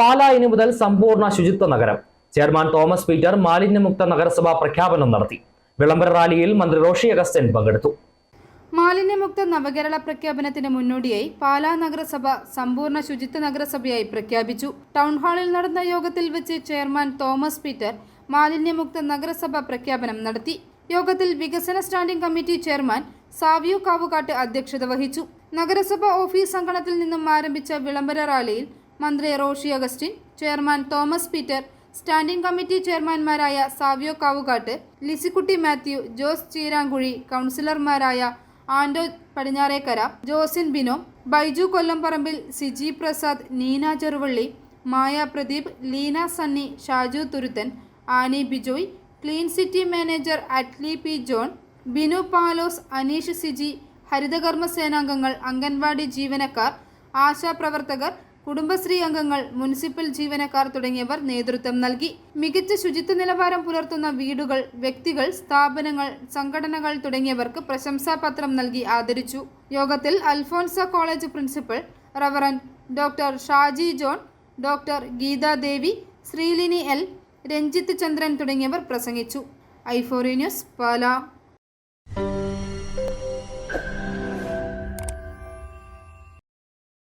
പാലാ ഇനി മുതൽ സമ്പൂർണ ശുചിത്വ നഗരം. ചെയർമാൻ തോമസ് പീറ്റർ മാലിന്യമുക്ത നഗരസഭ പ്രഖ്യാപനം നടത്തി. വിളംബര റാലിയിൽ മന്ത്രി റോഷി അഗസ്റ്റൻ പങ്കെടുത്തു. മാലിന്യമുക്ത നവകേരള പ്രഖ്യാപനത്തിന് മുന്നോടിയായി പാലാ നഗരസഭ സമ്പൂർണ ശുചിത്വ നഗരസഭയായി പ്രഖ്യാപിച്ചു. ടൗൺ ഹാളിൽ നടന്ന യോഗത്തിൽ വെച്ച് ചെയർമാൻ തോമസ് പീറ്റർ മാലിന്യമുക്ത നഗരസഭ പ്രഖ്യാപനം നടത്തി. യോഗത്തിൽ വികസന standing committee chairman Savio Kavukattu അധ്യക്ഷത വഹിച്ചു. നഗരസഭ ഓഫീസ് അങ്കണത്തിൽ നിന്നും ആരംഭിച്ച വിളംബര റാലിയിൽ മന്ത്രി Roshy Augustine chairman Thomas Peter standing committee ചെയർമാൻമാരായ Savio Kavukattu Lissykutty Mathew Jose Cheerankuzhi കൗൺസിലർമാരായ Ando Padinjarekkara Josin Bino Baiju Kollamparambil Siji Prasad Neena Cheruvally Maya Pradeep Leena Sunny Shaju Thuruthan Annie Bijoy clean city manager Attley P John Binu Palose Aneesh Siji ഹരിതകർമ്മ സേനാംഗങ്ങൾ അംഗൻവാടി ജീവനക്കാർ ആശാപ്രവർത്തകർ കുടുംബശ്രീ അംഗങ്ങൾ municipal ജീവനക്കാർ തുടങ്ങിയവർ നേതൃത്വം നൽകി. മികച്ച ശുചിത്വ നിലവാരം പുലർത്തുന്ന വീടുകൾ വ്യക്തികൾ സ്ഥാപനങ്ങൾ സംഘടനകൾ തുടങ്ങിയവർക്ക് പ്രശംസാപത്രം നൽകി ആദരിച്ചു. യോഗത്തിൽ Alphonsa college principal reverend doctor Shaji John doctor Geethadevi Sreelini L Ranjith Chandran തുടങ്ങിയവർ പ്രസംഗിച്ചു. ഐഫോറി ന്യൂസ് പാല.